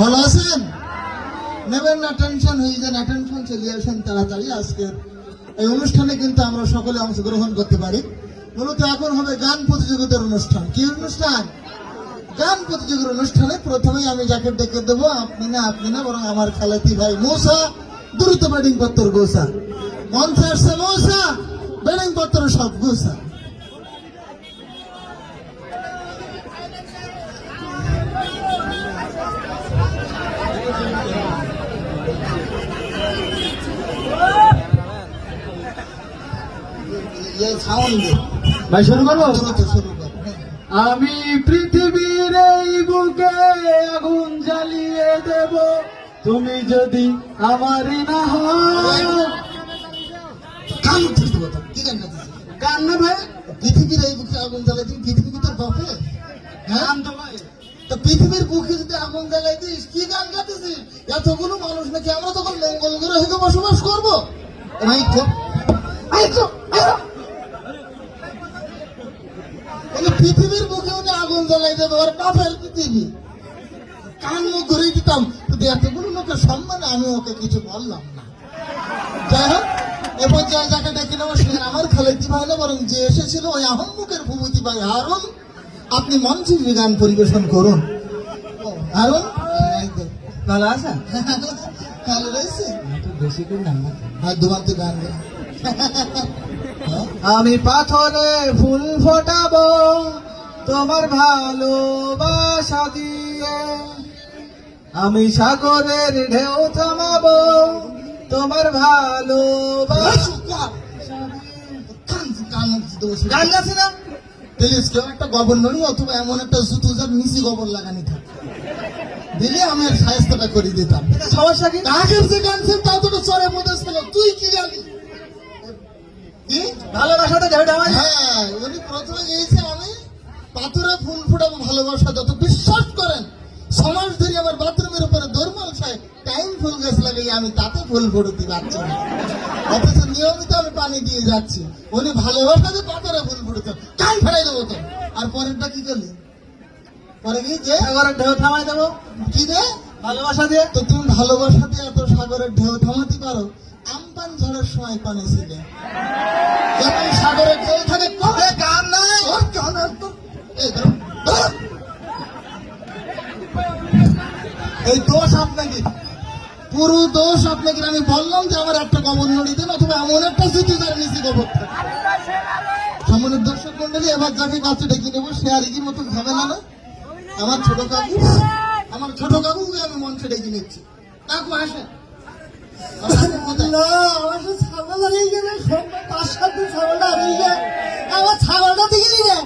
ভালো আছেন? নেবেন না টেনশন হয়ে যান টেনশন চলে আসেন তাড়াতাড়ি আজকের। এই অনুষ্ঠানে কিন্তু আমরা সকলে অংশগ্রহণ করতে পারি। মূলত এখন হবে গান প্রতিযোগিতার অনুষ্ঠান। কি অনুষ্ঠান? গান প্রতিযোগিতার অনুষ্ঠানে প্রথমেই আমি যাকে ডেকে দেবো, আপনি না আপনি না, বরং আমার খালাতি ভাই মৌসা, দ্রুত ব্যাটিং পত্র গোসা। মঞ্চে আসছে মৌসা, ব্যাটিং পত্র সব গোসা। ভাই শুরু করব? হ্যাঁ। আমি পৃথিবীর এই বুকে আগুন জ্বালিয়ে দেব। তুমি যদি আমারই না গান না ভাই। পৃথিবীর এই বুকে আগুন জ্বালাই দিন পৃথিবী তোর বাপে হ্যাঁ? গান তো ভাই। তো পৃথিবীর বুকে যদি আগুন জ্বালাই দিস কি গান গাইতেছিস? এতগুলো মানুষ নাকি আমরা তখন মঙ্গল গ্রহে বসবাস করব? ভাই তো। এই তো, এই তো। তাহলে পৃথিবীর বুকে দেবে ওর পৃথিবী কান মুখ দিতাম। কিন্তু এতগুলো লোকের সম্মানে আমি ওকে কিছু বললাম না। যাই হোক যে যাকে ডেকে নেব, সে আমার ভাই না বরং যে এসেছিল, ওই ভাই আপনি মঞ্চে গান পরিবেশন করুন। হারুন ভালো আছেন? ভালো রয়েছে? বেশি করে। আর দুমান্তি গান? আমি পাথরে ফুল ফোটাবো তোমার ভালোবাসা দিয়ে আমি সাগরের ঢেউ থামাবো। তোমার ভালোবাসা। গান গাছে না? প্লিজ কেউ একটা অথবা এমন একটা জুতো যার নিচে গোবর লাগানি থাকে। দিলে আমি আর সাহায্যটা করে দিতাম। সমস্যা কি? আগের যে তা চরে মধ্যে ছিল। তুই কি জানি? ভালোবাসাটা হ্যাঁ উনি প্রথমে গিয়েছে আমি পাথরে ফুল ফুটাবো ভালোবাসা যত বিশ্বাস করেন। সমাজ ধরে আমার বাথরুমের উপরে দরমাল খায় টাইম ফুল গাছ লাগাই আমি তাতে ফুল ফুটতে পারছি না। অথচ নিয়মিত আমি পানি দিয়ে যাচ্ছি। উনি ভালোবাসাতে পাথরে ফুল ফুটতে কান ফেরাই দেবো তো আর পরেরটা কি করলি? পরে কি যে? সাগরের ঢেউ থামাই দেবো। কি রে ভালোবাসা দিয়ে। তো তুমি ভালোবাসা দিয়ে এত সাগরের ঢেউ থামাতে পারো? আমপান ঝড়ের সময় পানি ছিলে। যখন সাগরের ঢেউ থাকে নাই? ওর তো- এই দোষ আপনাকে। পুরো দোষ আপনাকে। আমি বললাম যে আমার একটা কবর নড়ি দেন অথবা এমন একটা যার নিচে কবর থাকে। সামনের দর্শক মন্ডলী এবার যাকে কাছে ডেকে নেব, সে আর কি মতো ঝামেলা না। আমার ছোট কাকু, আমার ছোট কাকুকে আমি মঞ্চে ডেকে নিচ্ছি। কাকু আসে না, আমার গেল ছাগলটা হারিয়ে গেল আমার ছাগলটা দিকে নিয়ে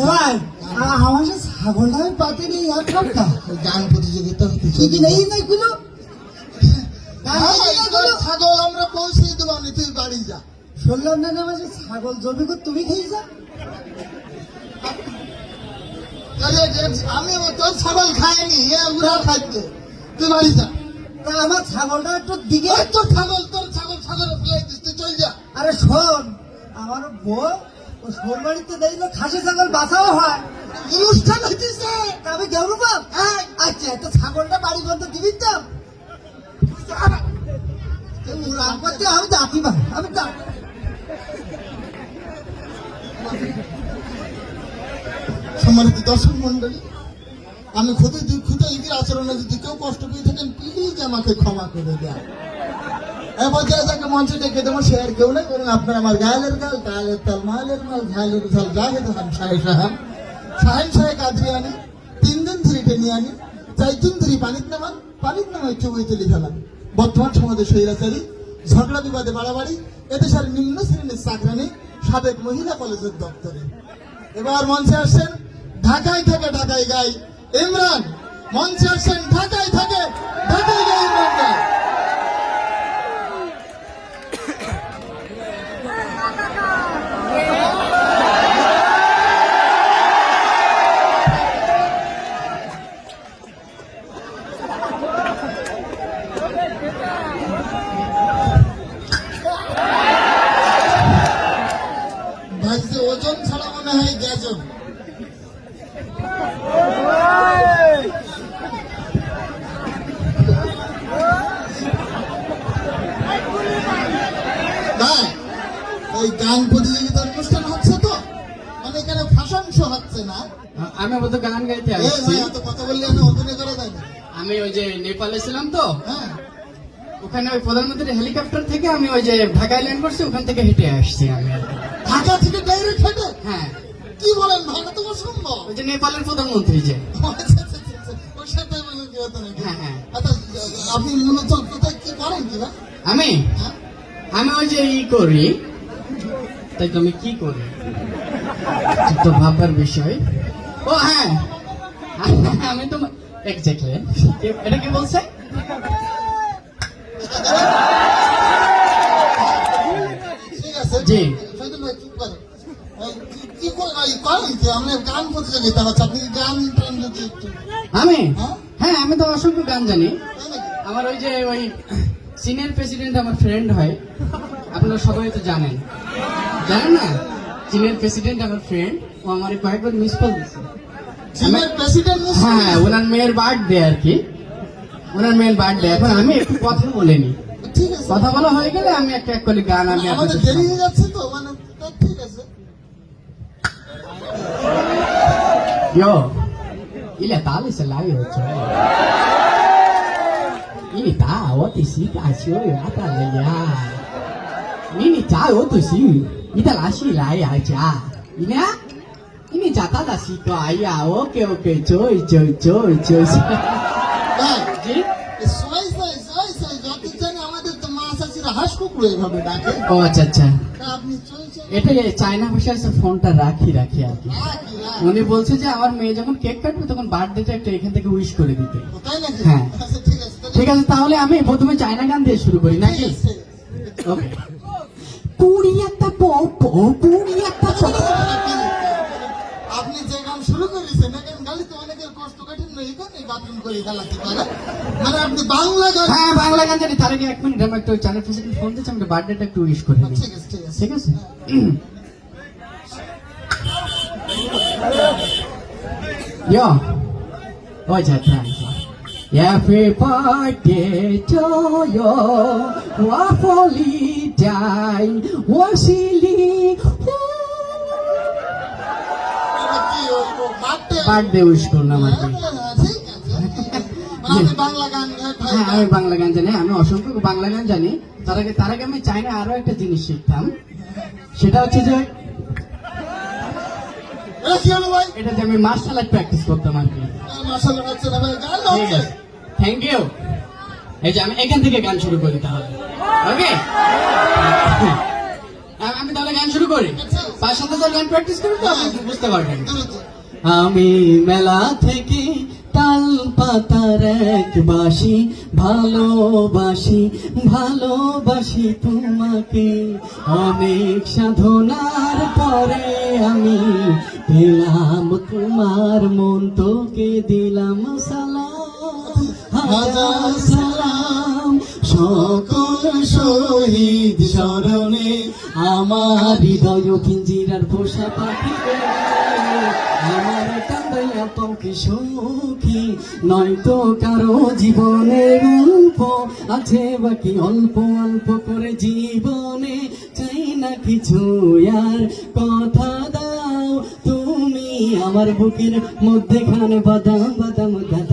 এবার আমার ছাগলটা আমি পাতে নিয়ে এক সপ্তাহ গান প্রতিযোগিতা কি কি নেই না এগুলো? ছাগল আমরা পৌঁছে দেবো না তুই বাড়ি যা। শুনলাম না আমার ছাগল জমি করে তুমি খেয়েছ আরে আমি তোর ছাগল খাইনি এ উড়া খাদ্য তুই বাড়ি যা। আমার ছাগলটা একটু দিকে তোর ছাগল তোর ছাগল ছাগল ফেলাই দিস তুই চল যা। আরে শোন আমার বউ ও দেখল খাসি ছাগল বাঁচাও হয়। অনুষ্ঠান হইতেছে। আমি গেল বাপ হ্যাঁ। আচ্ছা তো ছাগলটা বাড়ি বন্ধ দিবি তো? আমি জাতি ভাই আমি যা- সম্মানিত দর্শক মন্ডলী আমি খুবই দুঃখিত ঈদের আচরণে যদি কেউ কষ্ট পেয়ে থাকেন প্লিজ আমাকে ক্ষমা করে দেন। দেবো, সে আর কেউ আপনার গাল তাল, মালের মাল শাহেন শাহে তিন দিন চুবই বর্তমান সমাজে স্বৈরাচারী, ঝগড়া বিবাদে বাড়াবাড়ি এতে এদেশের নিম্ন শ্রেণির চাকরানি, সাবেক মহিলা কলেজের দপ্তরে। এবার মঞ্চে আসছেন, ঢাকায় থেকে, ঢাকায় গাই ইমরান। মঞ্চে আসছেন, ঢাকায় থেকে, ঢাকায় গাই ইমরান গাই। এই গান প্রতিযোগিতার অনুষ্ঠান হচ্ছে তো? মানে এখানে ফ্যাশন শো হচ্ছে না? আমি আবার তো গান গাইতে আসছি। এত কথা বললে না অভিনয় করা যায় না। আমি ওই যে নেপালে ছিলাম তো হ্যাঁ। ওখানে ওই প্রধানমন্ত্রীর হেলিকপ্টার থেকে আমি ওই যে ঢাকায় ল্যান্ড করছি ওখান থেকে হেঁটে আসছি আমি ঢাকা থেকে ডাইরেক্ট হেঁটে? হ্যাঁ। কি বলেন ভাই তো অসম্ভব। ওই যে নেপালের প্রধানমন্ত্রী যে। আচ্ছা, আচ্ছা, আচ্ছা। ওর সাথে? হ্যাঁ, হ্যাঁ। আপনি মূলত কোথায় কি করেন কি আমি? হ্যাঁ? আমি ওই যে ই করি তাই তুমি কি করি? তো ভাববার বিষয়। ও হ্যাঁ। আমি তো এক্স্যাক্টলি এটা কি বলছে? জি। আমি? হ্যাঁ? হ্যাঁ আমি তো অসংখ্য গান জানি। আমার ওই যে ওই সিনিয়র প্রেসিডেন্ট আমার ফ্রেন্ড হয়। আপনারা সবাই তো জানেন। জানেন না সিনিয়র প্রেসিডেন্ট আমার ফ্রেন্ড ও আমার কয়েকবার মিস কল দিচ্ছে চীনের প্রেসিডেন্ট হ্যাঁ ওনার মেয়ের বার্থডে আর কি। ওনার মেয়ের বার্থডে এখন আমি একটু কথা বলিনি। ঠিক কথা বলা হয়ে গেলে আমি একটা এক করে গান আমি আমাদের আপনাদের দেরি শোনাবো। হয়ে যাচ্ছে তো মানে তা ঠিক আছে। Yo, ile tale se la yo cho. Ini ta wo ti si ka chiu yo ata le ya. Ni si. Ni ta la si la ya cha. Ini a? Ini cha ta la si ko ai ya. Okay okay. Choi choi choi choi. ভাই জি সবাই সাই সবাই সাই যত জানি আমাদের তো আচ্ছা আচ্ছা ফোনটা রাখি রাখি আর। উনি বলছে যে আমার মেয়ে যখন কেক কাটবে তখন একটা এখান থেকে উইশ করে দিতে হ্যাঁ। আচ্ছা ঠিক আছে তাহলে- আমি প্রথমে চায়না গান দিয়ে শুরু করি নাকি আপনি যে গান শুরু করেছেন এখন গালিতে অনেকের কষ্ট কাঠিন্য এই কারণে বাথরুম করে গালাতে পারে। মানে আপনি বাংলা গান হ্যাঁ বাংলা গান জানি তার আগে এক মিনিট আমি একটা চ্যানেল ফোন দিচ্ছি আমি বার্থডেটা একটু উইশ করে ঠিক আছে ঠিক আছে। ঠিক ôi trời trời Happy you. Everybody to you, dai wasili birthday wish করলাম আর কি আমি বাংলা গান জানি। হ্যাঁ, আমি অসংখ্য বাংলা গান জানি। তার আগে তার আগে আমি চাইনা আরও একটা জিনিস শিখতাম। সেটা হচ্ছে যে এটা যে আমি মার্শাল আর্ট প্র্যাকটিস করতাম আর কি। মার্শাল আর্ট গান থ্যাংক ইউ এই যে আমি এখান থেকে গান শুরু করি তাহলে। ওকে আমি তাহলে গান শুরু করি? তার সাথে তো গান প্র্যাকটিস করি তো? আপনি বুঝতে পারবেন। আমি মেলা থেকে তাল পাতার এক বাসি ভালোবাসি ভালোবাসি তোমাকে। অনেক সাধনার পরে আমি পেলাম তোমার মন তোকে দিলাম সালাম। হাজার সালাম সকল শহীদ স্মরণে আমার হৃদয় পিঞ্জিরার পোষা পাখি আমার কান্দাইয়া পাখি সুখী নয়তো কারও জীবনের অল্প আছে বাকি অল্প অল্প করে জীবনে। চাই না কিছু আর কথা দাও তুমি আমার বুকের মধ্যেখানে বাদাম বাদাম ভাই,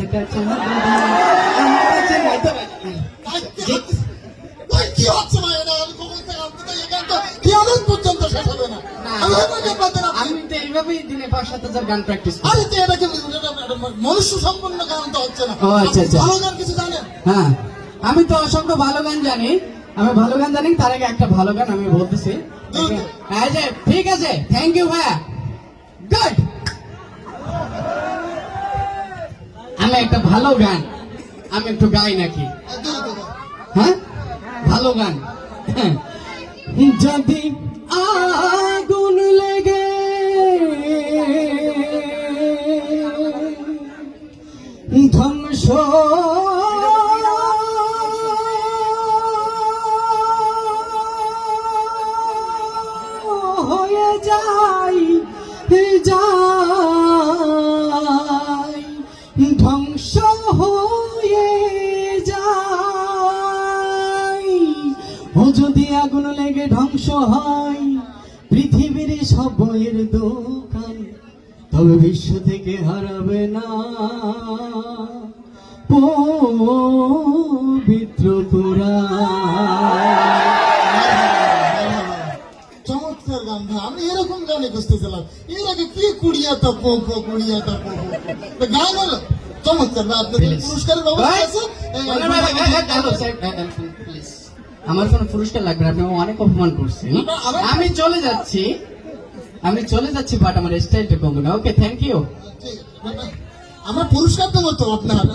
কি হচ্ছে ভাই এটা? আমি কখন থেকে আপনি তো এই গানটা কিয়ামত পর্যন্ত শেষ হবে না। আমি আপনাকে বলতে না- আমি তো এইভাবেই দিনে পাঁচ সাত হাজার গান প্র্যাকটিস আরে তো এটাকে এটা- এটা মনুষ্য সম্পন্ন গান তো হচ্ছে না ও, আচ্ছা, আচ্ছা। ভালো গান কিছু জানেন হ্যাঁ আমি তো অসংখ্য ভালো গান জানি আমি ভালো গান জানি তার আগে একটা ভালো গান আমি বলতেছি ঠিক আছে থ্যাংক ইউ ভাইয়া গুড আমি একটা ভালো গান। আমি একটু গাই নাকি? হ্যাঁ? ভালো গান। যদি আগুন লেগে ধ্বংস হয়ে যাই যায় আগুন লেগে ধ্বংস হয়। পৃথিবীর সব বইয়ের দোকান তবে বিশ্ব থেকে হারাবে না। পবিত্র কোরআন। চমৎকার গান আমি এরকম গানে খুঁজতেছিলাম। এর আগে কি কুড়িয়াটা পোকো কুড়িয়াটা পোকো তো গান হলো। চমৎকার আপনাদের. পুরস্কারের ব্যবস্থা আছে? আমার কোনো পুরস্কার লাগবে না আপনি অনেক অপমান করছেন। আমি চলে যাচ্ছি। আমি চলে যাচ্ছি বাট আমার স্টাইলটা কমবে না ওকে থ্যাংক ইউ আমার পুরস্কার তো মতো আপনার।